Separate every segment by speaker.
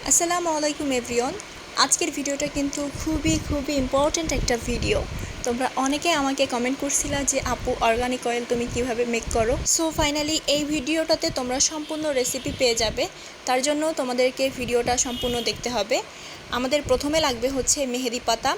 Speaker 1: আসসালামু আলাইকুম এভরিওন আজকের ভিডিওটা কিন্তু খুবই খুবই ইম্পর্ট্যান্ট একটা ভিডিও তোমরা অনেকে আমাকে কমেন্ট করছিলা যে, আপু অর্গানিক অয়েল তুমি কীভাবে মেক করো? সো ফাইনালি এই ভিডিওটাতে তোমরা সম্পূর্ণ রেসিপি পেয়ে যাবে। তার জন্য তোমাদেরকে ভিডিওটা সম্পূর্ণ দেখতে হবে। আমাদের প্রথমে লাগবে হচ্ছে মেহেদি পাতা।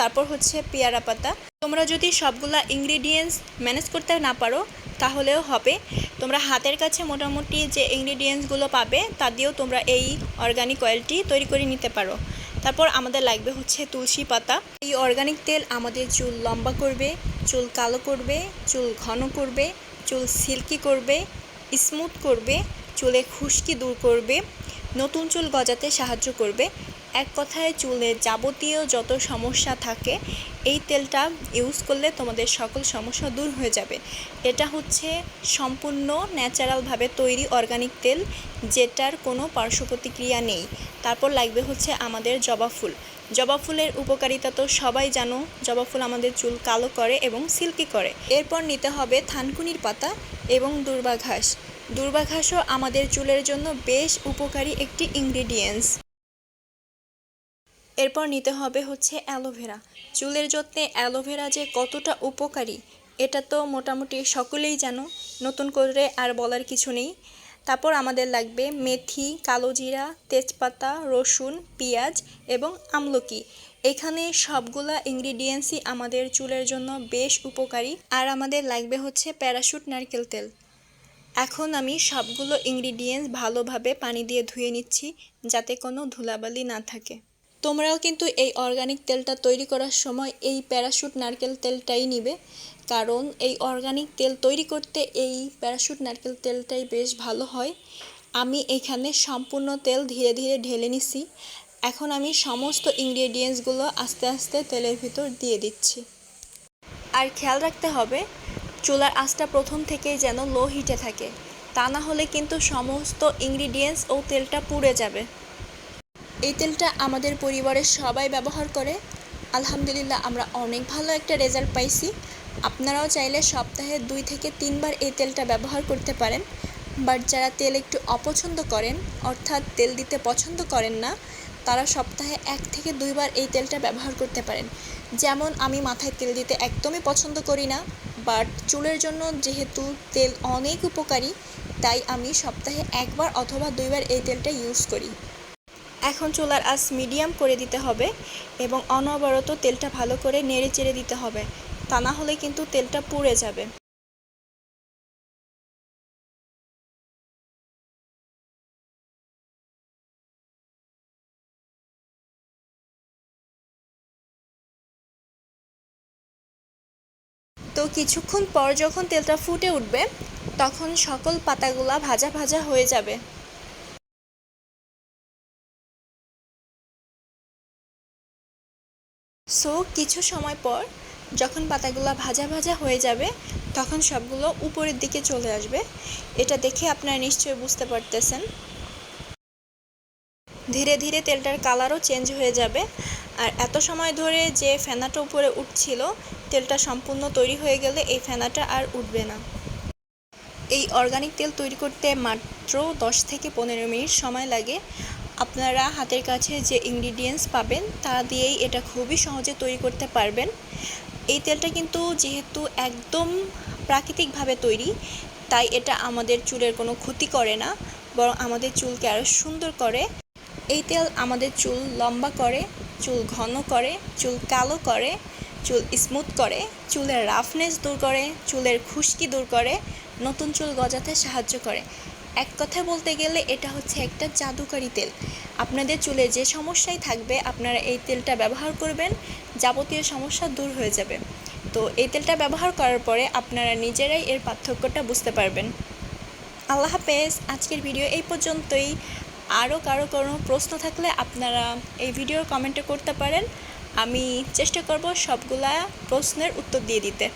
Speaker 1: তারপর হচ্ছে পেয়ারা পাতা। তোমরা যদি সবগুলা ইনগ্রিডিয়েন্টস ম্যানেজ করতে না পারো, তাহলেও হবে। তোমরা হাতের কাছে মোটামুটি যে ইনগ্রিডিয়েন্টসগুলো পাবে, তা দিয়েও তোমরা এই অর্গানিক অয়েলটি তৈরি করে নিতে পারো। তারপর আমাদের লাগবে হচ্ছে তুলসী পাতা। এই অর্গানিক তেল আমাদের চুল লম্বা করবে, চুল কালো করবে, চুল ঘন করবে, চুল সিল্কি করবে স্মুথ করবে, চুলে খুশকি দূর করবে। নতুন চুল গজাতে সাহায্য করবে। এক কথায় চুলের যাবতীয় যত সমস্যা থাকে, এই তেলটা ইউজ করলে তোমাদের সকল সমস্যা দূর হয়ে যাবে। এটা হচ্ছে সম্পূর্ণ ন্যাচারালভাবে তৈরি অর্গানিক তেল, যেটার কোনো পার্শ্ব প্রতিক্রিয়া নেই। তারপর লাগবে হচ্ছে আমাদের জবা ফুল। জবা ফুলের উপকারিতা তো সবাই জানো, জবা ফুল আমাদের চুল কালো করে এবং সিল্কি করে। এরপর নিতে হবে থানকুনির পাতা এবং দুর্বা ঘাস দুর্বা ঘাসও আমাদের চুলের জন্য বেশ উপকারী একটি ইনগ্রিডিয়েন্টস এরপর নিতে হবে হচ্ছে অ্যালোভেরা চুলের যত্নে অ্যালোভেরা যে কতটা উপকারী, এটা তো মোটামুটি সকলেই জানো, নতুন করে আর বলার কিছু নেই। তারপর আমাদের লাগবে মেথি কালোজিরা তেজপাতা, রসুন, পেঁয়াজ এবং আমলকি। এখানে সবগুলা ইনগ্রিডিয়েন্টসই আমাদের চুলের জন্য বেশ উপকারী। আর আমাদের লাগবে হচ্ছে প্যারাশুট নারকেল তেল। এখন আমি সবগুলো ইনগ্রিডিয়েন্টস ভালোভাবে পানি দিয়ে ধুয়ে নিচ্ছি যাতে কোনো ধুলাবালি না থাকে। তোমরাও কিন্তু এই অর্গানিক তেলটা তৈরি করার সময় এই প্যারাশুট নারকেল তেলটাই নিবে, কারণ এই অর্গানিক তেল তৈরি করতে এই প্যারাশুট নারকেল তেলটাই বেশ ভালো হয়। আমি এখানে সম্পূর্ণ তেল ধীরে ধীরে ঢেলে নিছি। এখন আমি সমস্ত ইনগ্রেডিয়েন্টসগুলো আস্তে আস্তে তেলের ভিতর দিয়ে দিচ্ছি। আর খেয়াল রাখতে হবে চুলার আঁচটা প্রথম থেকেই যেন লো হিটে থাকে। তা না হলে কিন্তু সমস্ত ইনগ্রিডিয়েন্টস ও তেলটা পুড়ে যাবে। এই তেলটা আমাদের পরিবারের সবাই ব্যবহার করে। আলহামদুলিল্লাহ, আমরা অনেক ভালো একটা রেজাল্ট পাইছি। আপনারাও চাইলে সপ্তাহে দুই থেকে তিনবার এই তেলটা ব্যবহার করতে পারেন। বাট যারা তেল একটু অপছন্দ করেন, অর্থাৎ তেল দিতে পছন্দ করেন না, তারা সপ্তাহে এক থেকে দুইবার এই তেলটা ব্যবহার করতে পারেন। যেমন আমি মাথায় তেল দিতে একদমই পছন্দ করি না বাট চুলের জন্য যেহেতু তেল অনেক উপকারী, তাই আমি সপ্তাহে একবার অথবা দুইবার এই তেলটা ইউজ করি। এখন চুলার আঁচ মিডিয়াম করে দিতে হবে এবং অনবরত তেলটা ভালো করে নেড়ে চেড়ে দিতে হবে। তা না হলে কিন্তু তেলটা পুড়ে যাবে। তো কিছুক্ষণ পর যখন তেলটা ফুটে উঠবে, তখন সকল পাতাগুলা ভাজা ভাজা হয়ে যাবে। সো কিছু সময় পর যখন পাতাগুলো ভাজা ভাজা হয়ে যাবে, তখন সবগুলো উপরের দিকে চলে আসবে। এটা দেখে আপনারা নিশ্চয়ই বুঝতে পারতেছেন। ধীরে ধীরে তেলটার কালারও চেঞ্জ হয়ে যাবে। আর এত সময় ধরে যে ফেনাটা উপরে উঠছিল, তেলটা সম্পূর্ণ তৈরি হয়ে গেলে এই ফেনাটা আর উঠবে না। এই অর্গানিক তেল তৈরি করতে মাত্র দশ থেকে পনেরো মিনিট সময় লাগে। আপনারা হাতের কাছে যে ইনগ্রিডিয়েন্টস পাবেন, তা দিয়েই এটা খুবই সহজে তৈরি করতে পারবেন। এই তেলটা কিন্তু যেহেতু একদম প্রাকৃতিকভাবে তৈরি, তাই এটা আমাদের চুলের কোনো ক্ষতি করে না, বরং আমাদের চুলকে আরও সুন্দর করে এই তেল আমাদের চুল লম্বা করে, চুল ঘন করে, চুল কালো করে, চুল স্মুথ করে, চুলের রাফনেস দূর করে, চুলের খুশকি দূর করে, নতুন চুল গজাতে সাহায্য করে। এক কথায় বলতে গেলে এটা হচ্ছে একটা জাদুকারি তেল। আপনাদের চুলে যে সমস্যাই থাকবে, আপনারা এই তেলটা ব্যবহার করবেন, যাবতীয় সমস্যা দূর হয়ে যাবে। তো এই তেলটা ব্যবহার করার পরে আপনারা নিজেরাই এর পার্থক্যটা বুঝতে পারবেন। আল্লাহ হাফেজ, আজকের ভিডিও এই পর্যন্তই। আরও কারও কোনো প্রশ্ন থাকলে আপনারা এই ভিডিওর কমেন্টে করতে পারেন। আমি চেষ্টা করব সবগুলা প্রশ্নের উত্তর দিয়ে দিতে।